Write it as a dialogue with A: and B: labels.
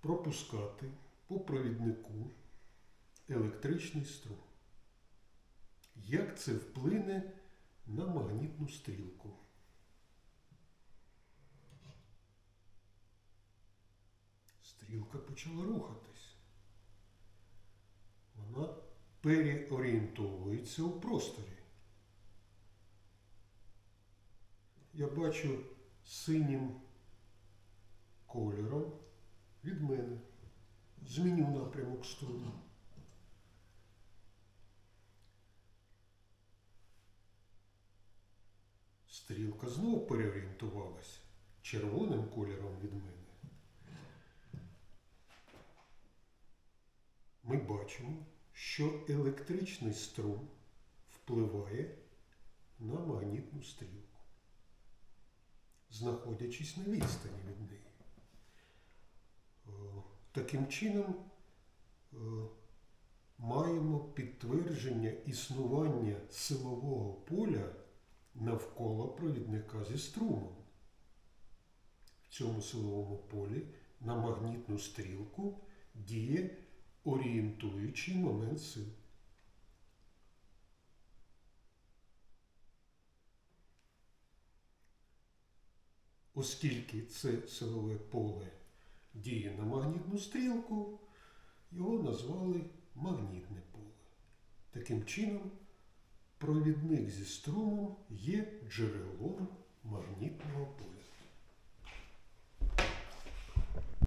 A: пропускати по провіднику електричний струм. Як це вплине на магнітну стрілку? Стрілка почала рухатись. Вона переорієнтовується у просторі. Я бачу синім кольором від мене. Зміню напрямок струму. Стрілка знов переорієнтувалася червоним кольором від мене. Ми бачимо, що електричний струм впливає на магнітну стрілку, знаходячись на відстані від неї. Таким чином е, маємо підтвердження існування силового поля навколо провідника зі струмом. В цьому силовому полі на магнітну стрілку діє орієнтуючий момент сил. Оскільки це силове поле діє на магнітну стрілку, його назвали магнітне поле. Таким чином, провідник зі струмом є джерелом магнітного поля.